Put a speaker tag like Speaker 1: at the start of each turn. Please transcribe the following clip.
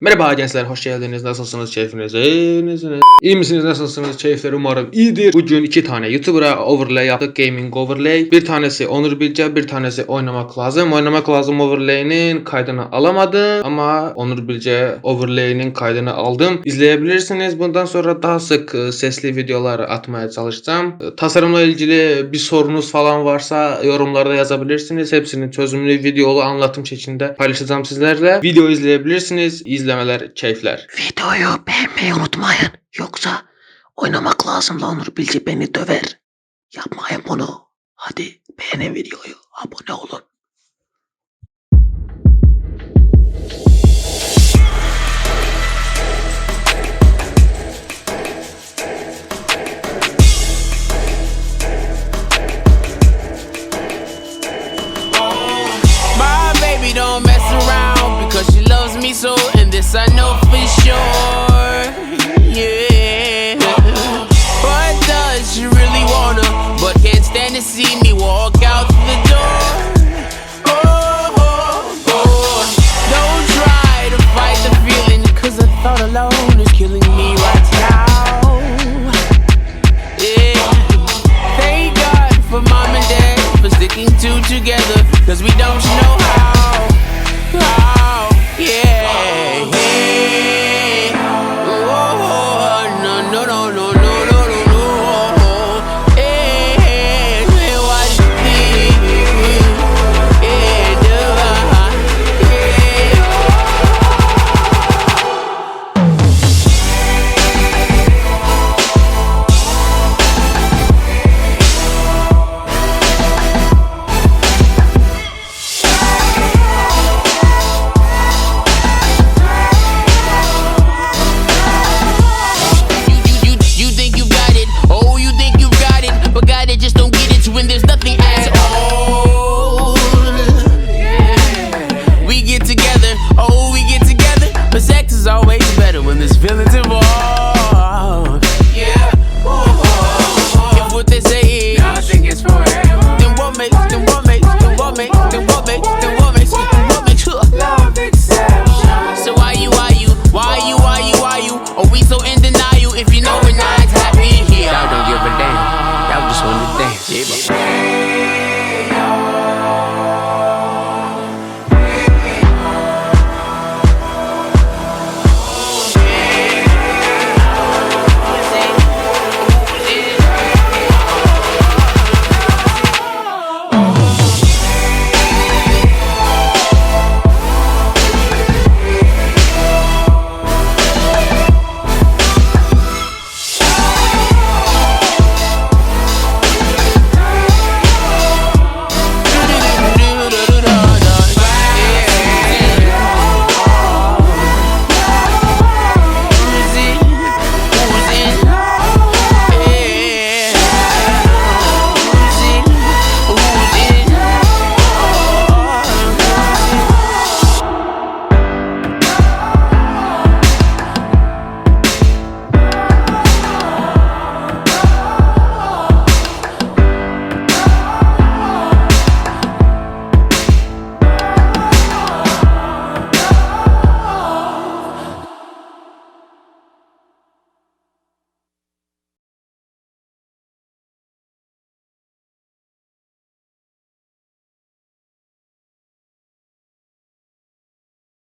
Speaker 1: Merhaba gençler, hoş geldiniz. Nasılsınız? Keyfiniz iyi misiniz? İyi misiniz? Nasılsınız? Keyifler umarım iyidir. Bugün iki tane YouTuber'a overlay yaptık. Gaming overlay. Bir tanesi Onur Bilge, bir tanesi oynamak lazım. Oynamak lazım overlay'inin kaydını alamadım. Ama Onur Bilge overlay'inin kaydını aldım. İzleyebilirsiniz. Bundan sonra daha sık e, sesli videolar atmaya çalışacağım. E, Tasarımla ilgili bir sorunuz falan varsa yorumlarda yazabilirsiniz. Hepsini çözümlü videolu anlatım şeklinde paylaşacağım sizlerle. Video izleyebilirsiniz. İzlemeler, keyifler.
Speaker 2: Videoyu beğenmeyi
Speaker 3: unutmayın.
Speaker 2: Yoksa oynamak
Speaker 3: lazım
Speaker 2: da
Speaker 3: Onur Bilge beni döver.
Speaker 2: Yapmayın bunu. Hadi beğenin
Speaker 3: videoyu.
Speaker 2: Abone olun.
Speaker 4: this I know for sure. Yeah. But does she really wanna? But can't stand to see me walk out the door. Oh, oh. oh. Don't try to fight the feeling, cause thought alone is killing me right now. Yeah. Thank God for mom and dad for sticking two together, cause we don't Lleva.